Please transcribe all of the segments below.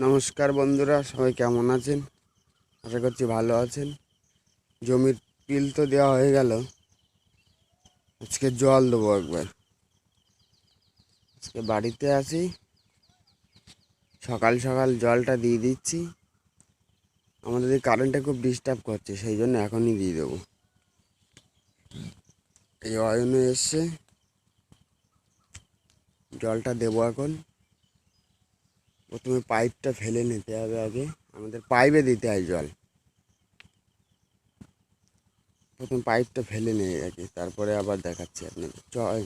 নমস্কার বন্ধুরা, সবাই কেমন আছেন? আশা করছি ভালো আছেন। জমির পিল তো দেওয়া হয়ে গেল। আজকে জল দেবো একবার। আজকে বাড়িতে আছি। সকাল সকাল জলটা দিয়ে দিচ্ছি। আমাদের এই কারেন্টটা খুব ডিস্টার্ব করছে, সেই জন্য এখনই দিয়ে দেবো। এই অয়নে এসছে। জলটা দেবো এখন। প্রথমে পাইপটা ফেলে নিতে হবে আগে। আমাদের পাইপে দিতে হয় জল। প্রথম পাইপটা ফেলে নিয়ে আগে, তারপরে আবার দেখাচ্ছি আপনাদের। চল।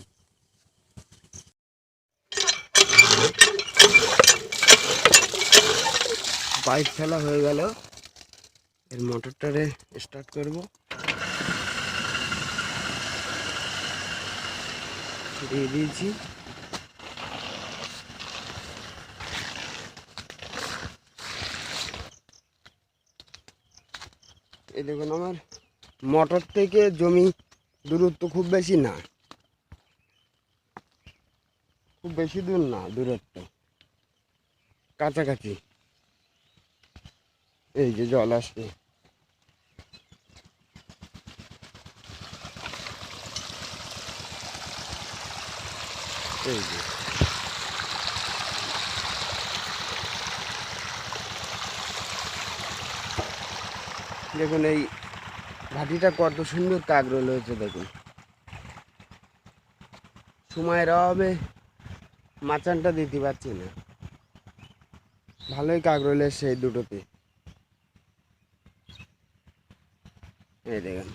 পাইপ ফেলা হয়ে গেল। এর মোটরটারে স্টার্ট করব। দিয়ে দিয়েছি। এই দেখুন আমার মোটর থেকে জমি দূরত্ব খুব বেশি না। খুব বেশি দূর না, দূরত্ব। কাছাকাছি। এই যে জল আসছে। এই যে। দেখুন, এই ঘাটিটা কত সুন্দর কাকরোল হয়েছে, দেখুন। সময়ের অভাবে মাচানটা দিতে পারছি না। ভালোই কাকরোল এসছে এই দুটোতে। এই দেখেন।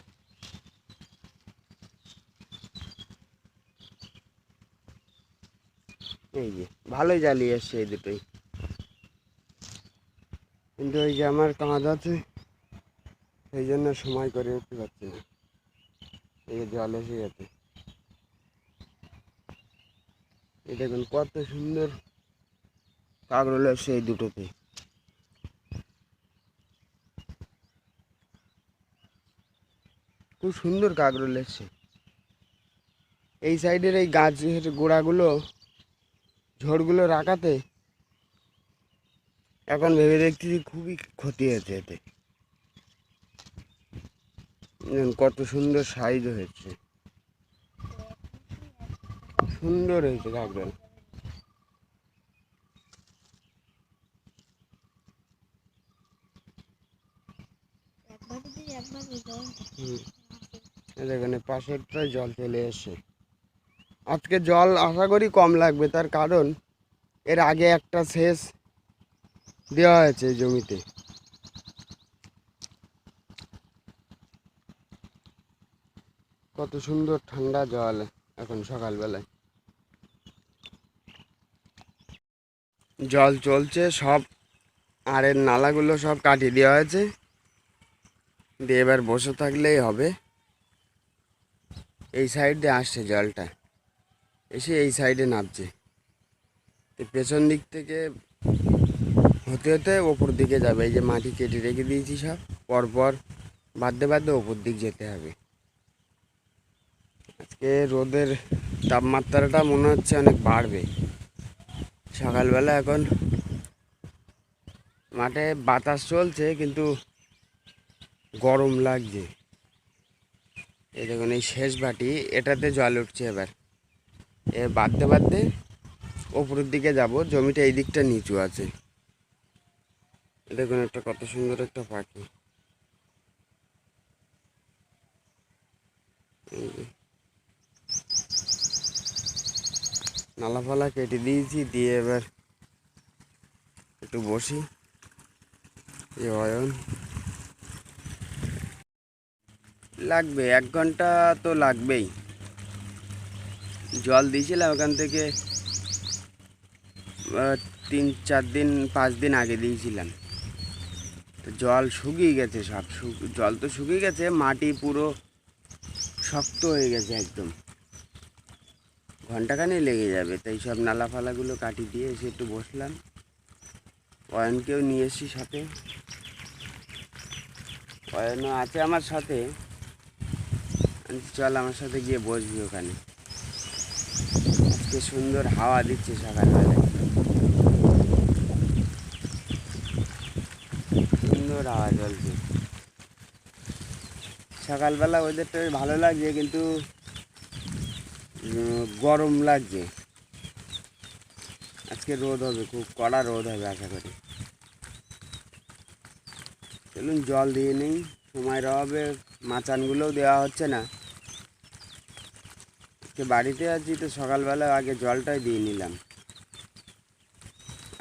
এই যে, ভালোই জ্বালিয়ে এসছে এই দুটোই। কিন্তু ওই যে আমার কাঁধ আছে সেই জন্য সময় করে উঠতে পারছি না। এই জল এসে গেছে। এই দেখুন কত সুন্দর কাকরোল এসছে এই দুটোতে। খুব সুন্দর কাকরোল এসছে এই সাইডের এই গাছের গোড়াগুলো, ঝড়গুলো রাখাতে এখন ভেবে দেখছি খুবই ক্ষতি হয়েছে এতে। কত সুন্দর সাইজ হয়েছে। সুন্দর হয়েছে দেখুন এই পাশেরটায় জল চলে এসছে। আজকে জল আশা করি কম লাগবে তার কারণ এর আগে একটা শেষ দেওয়া হয়েছে জমিতে। কত সুন্দর ঠান্ডা জল এখন সকালবেলায়। জল চলছে, সব আরের নালাগুলো সব কাটিয়ে দেওয়া হয়েছে। দিয়ে এবার বসে থাকলেই হবে। এই সাইড দিয়ে আসছে জলটা। এসে এই সাইডে নামছে। পেছন দিক থেকে হতে হতে ওপর দিকে যাবে। এই যে মাটি কেটে রেখে দিয়েছি সব। পরপর বাদে বাদে ওপর দিক যেতে হবে। আজকে রোদের তাপমাত্রাটা মনে হচ্ছে অনেক বাড়বে। সকালবেলা এখন মাঠে বাতাস চলছে, কিন্তু গরম লাগছে। এই দেখুন, এই শেষ বাটি, এটাতে জল উঠছে এবার। এ বাদতে বাদতে ওপরের দিকে যাব, জমিটা এই দিকটা নিচু আছে। দেখুন, একটা কত সুন্দর একটা পাখি এই যে। নালা ফালা কেটে দিয়েছি, দিয়ে এবার একটু বসি। অয়ন। লাগবে, এক ঘণ্টা তো লাগবেই। জল দিয়েছিলাম ওখান থেকে তিন চার দিন, পাঁচ দিন আগে দিয়েছিলাম। তো জল শুকিয়ে গেছে সব জল তো শুকিয়ে গেছে, মাটি পুরো শক্ত হয়ে গেছে একদম। ঘন্টাখানে লেগে যাবে। তাই সব নালা ফালাগুলো কাটি দিয়ে এসে একটু বসলাম। অয়নকেও নিয়ে এসছি সাথে। অয়নও আছে আমার সাথে। চল আমার সাথে গিয়ে বসবি ওখানে। আজকে সুন্দর হাওয়া দিচ্ছে সকালবেলায়। সুন্দর হাওয়া চলছে। সকালবেলা ওয়েদারটা বেশ ভালো লাগছে, কিন্তু গরম লাগছে। আজকে রোদ হবে, খুব কড়া রোদ হবে আশা করি। চলুন, জল দিয়ে নিই, সময়ের অভাবে মাচানগুলোও দেওয়া হচ্ছে না। আজকে বাড়িতে আছি তো সকালবেলা আগে জলটাই দিয়ে নিলাম।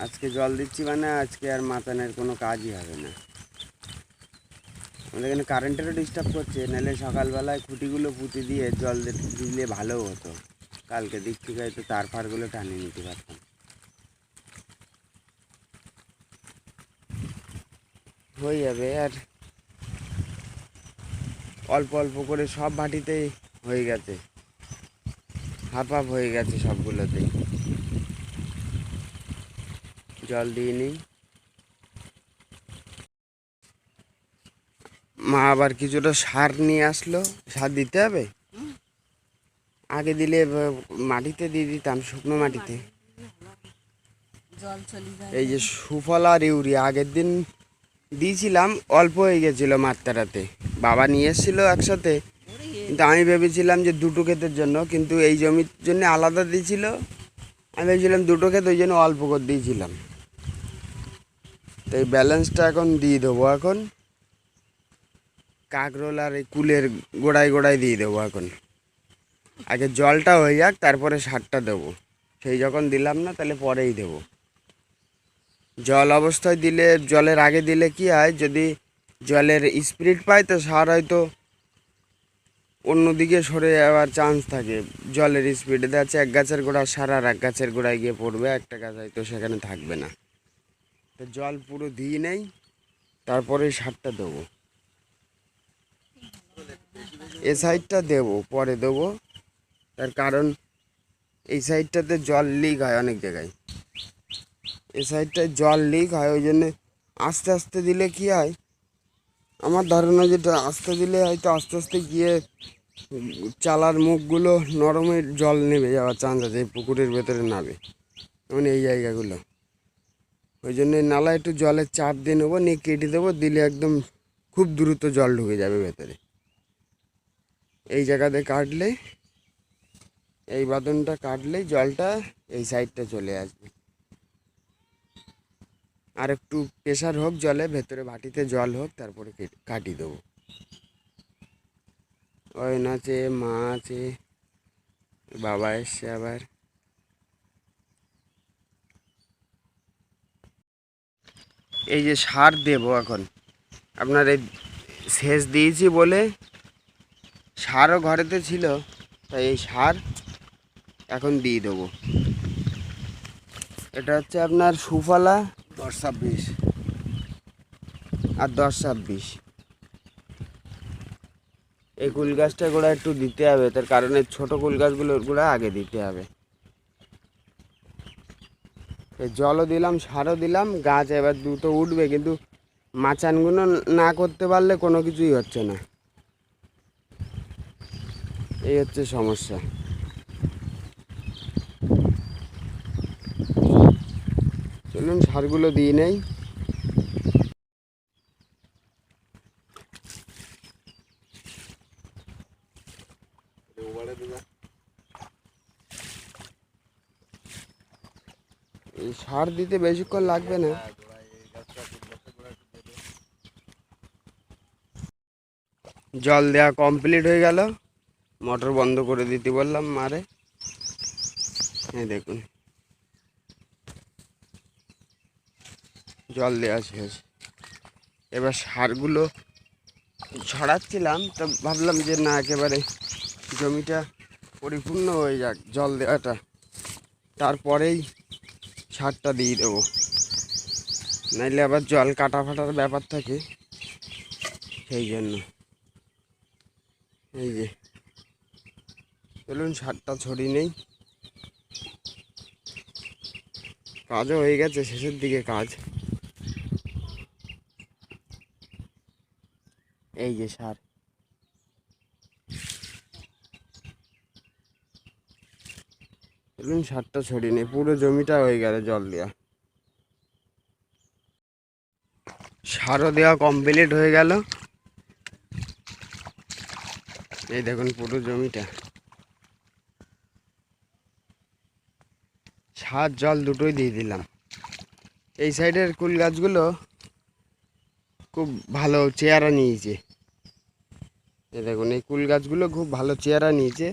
আজকে জল দিচ্ছি মানে আজকে আর মাতানের কোনো কাজই হবে না। আমাদের এখানে কারেন্টেরও ডিস্টার্ব করছে, নাহলে সকালবেলায় খুঁটিগুলো পুঁতে দিয়ে জল দিলে ভালো হতো। কালকে দিক থেকে হয়তো তার ফারগুলো টানিয়ে নিতে পারতাম। হয়ে যাবে আর অল্প অল্প করে সব ভাটিতেই হয়ে গেছে। হাফ হাফ হয়ে গেছে সবগুলোতেই। জল দিয়ে নিই। মা আবার কিছুটা সার নিয়ে আসলো সার দিতে হবে। আগে দিলে মাটিতে দিয়ে দিতাম শুকনো মাটিতে। এই যে সুফল আর ইউরিয়া আগের দিন দিয়েছিলাম অল্প হয়ে গেছিল মাত্রাতে। বাবা নিয়ে এসেছিল একসাথে। কিন্তু আমি ভেবেছিলাম যে দুটো ক্ষেতের জন্য কিন্তু এই জমির জন্য আলাদা দিয়েছিল। আমি ভেবেছিলাম দুটো ক্ষেত ওই জন্য অল্প করে দিয়েছিলাম। তো এই ব্যালেন্সটা এখন দিয়ে দেবো এখন। কাকরোল আর এই কুলের গোড়ায় গোড়ায় দিয়ে দেবো এখন। আগে জলটা হয়ে যাক, তারপরে সারটা দেবো। সেই যখন দিলাম না, তাহলে পরেই দেবো। জল অবস্থায় দিলে, জলের আগে দিলে কি হয়, যদি জলের স্পিরিট পায়, তো সার হয়তো অন্যদিকে সরে যাওয়ার চান্স থাকে। জলের স্পিডে দেখা যাচ্ছে এক গাছের গোড়া সার আর এক গাছের গোড়ায় গিয়ে পড়বে, একটা গাছ হয়তো সেখানে থাকবে না। তো জল পুরো দিয়ে নেই, তারপরে সারটা দেবো। এ সাইডটা দেবো, পরে দেবো। তার কারণ এই সাইডটাতে জল লিক হয় অনেক জায়গায়। এ সাইডটায় জল লিক হয়, ওই জন্যে আস্তে আস্তে দিলে কি হয়? আমার ধারণা যেটা, আস্তে দিলে হয়তো আস্তে আস্তে গিয়ে চালার মুখগুলো নরমের জল নেবে যাওয়ার চান্স আছে, এই পুকুরের ভেতরে নাবে যেমন এই জায়গাগুলো। ওই জন্য নালা একটু জলের চাপ দিয়ে নেব, নিয়ে কেটে দেবো, দিলে একদম খুব দ্রুত জল ঢুকে যাবে ভেতরে। এই জায়গাতে কাটলে, এই বাদনটা কাটলেই জলটা এই সাইডটা চলে আসবে। আর একটু প্রেশার হোক জলে, ভেতরে বাটিতে জল হোক, তারপরে কাটি দেবো। অয়ন আছে মা আছে, বাবা এসছে আবার। এই যে সার দেবো এখন। আপনার এই সেচ দিয়েছি বলে সারও ঘরেতে ছিল, তাই এই সার এখন দিয়ে দেবো। এটা হচ্ছে আপনার সুফলা দশ ছাব্বিশ। আর দশ ছাব্বিশ। এই কুল গাছটা গোড়া একটু দিতে হবে, তার কারণে ছোট কুল গাছগুলোর গোড়া আগে দিতে হবে। জলও দিলাম, সারও দিলাম, গাছ এবার দুটো উঠবে, কিন্তু মাচানগুলো না করতে পারলে কোনো কিছুই হচ্ছে না। এই হচ্ছে সমস্যা। চলুন সারগুলো দিয়ে নেই। সার দিতে বেশিক্ষণ লাগবে না। জল দেওয়া কমপ্লিট হয়ে গেল। মোটর বন্ধ করে দিতে বললাম মারে। এই দেখুন। জল দেওয়া শেষ এবার সারগুলো ছড়াচ্ছিলাম, তো ভাবলাম যে না, একেবারে জমিটা পরিপূর্ণ হয়ে যাক জল দেওয়াটা। তারপরেই সারটা দিয়ে দেবো। নাইলে আবার জল কাটা ফাটার ব্যাপার থাকে। সেই জন্য। এই যে। চলুন সারটা ছড়িয়ে নেই। কাজও হয়ে গেছে, শেষের দিকে কাজ। এই যে সার। চলুন সারটা ছড়িয়ে নেই, পুরো জমিটা হয়ে গেল জল দেওয়া সারও দেওয়া কমপ্লিট হয়ে গেল। এই দেখুন পুরো জমিটা। সার জল দুটোই দিয়ে দিলাম। এই সাইডের কুল গাছগুলো খুব ভালো চেহারা নিয়েছে। এ দেখুন, এই কুল গাছগুলো খুব ভালো চেহারা নিয়েছে।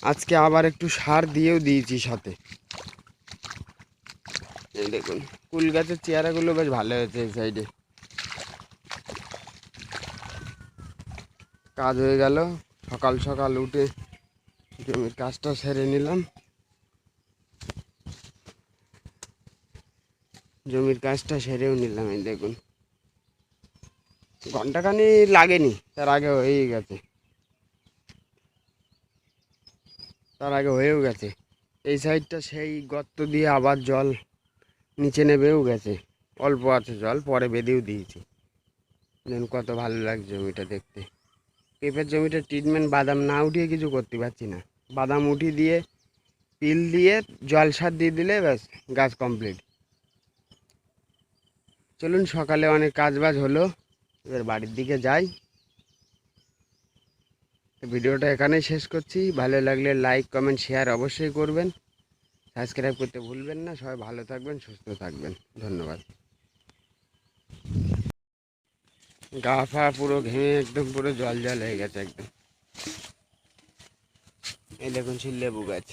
আজকে আবার একটু সার দিয়েও দিয়েছি সাথে। দেখুন, কুল গাছের চেহারাগুলো বেশ ভালো হয়েছে এই সাইডে। কাজ হয়ে গেল। সকাল সকাল উঠে জমির কাজটা সেরে নিলাম। জমির কাজটা সেরেও নিলাম এই দেখুন। ঘন্টাখানি লাগেনি, তার আগে হয়েই গেছে। তার আগে হয়েও গেছে। এই সাইডটা সেই গর্ত দিয়ে আবার জল নিচে নেবেও গেছে। অল্প আছে জল, পরে বেঁধেও দিয়েছি। যেন কত ভালো লাগছে জমিটা দেখতে। পেঁপের জমিটা ট্রিটমেন্ট বাদাম না উঠিয়ে কিছু করতে পারছি না। বাদাম উঠিয়ে দিয়ে, পিল দিয়ে জল সার দিয়ে দিলে ব্যাস, গাছ কমপ্লিট চলুন, সকালে অনেক কাজ বাজ হলো। এবার বাড়ির দিকে যাই। ভিডিওটা এখানেই শেষ করছি। ভালো লাগলে লাইক, কমেন্ট, শেয়ার অবশ্যই করবেন। সাবস্ক্রাইব করতে ভুলবেন না। সবাই ভালো থাকবেন, সুস্থ থাকবেন। ধন্যবাদ। গা ফা পুরো ঘেমে একদম পুরো জল জল হয়ে গেছে একদম। এই দেখুন ছিল লেবু গাছ।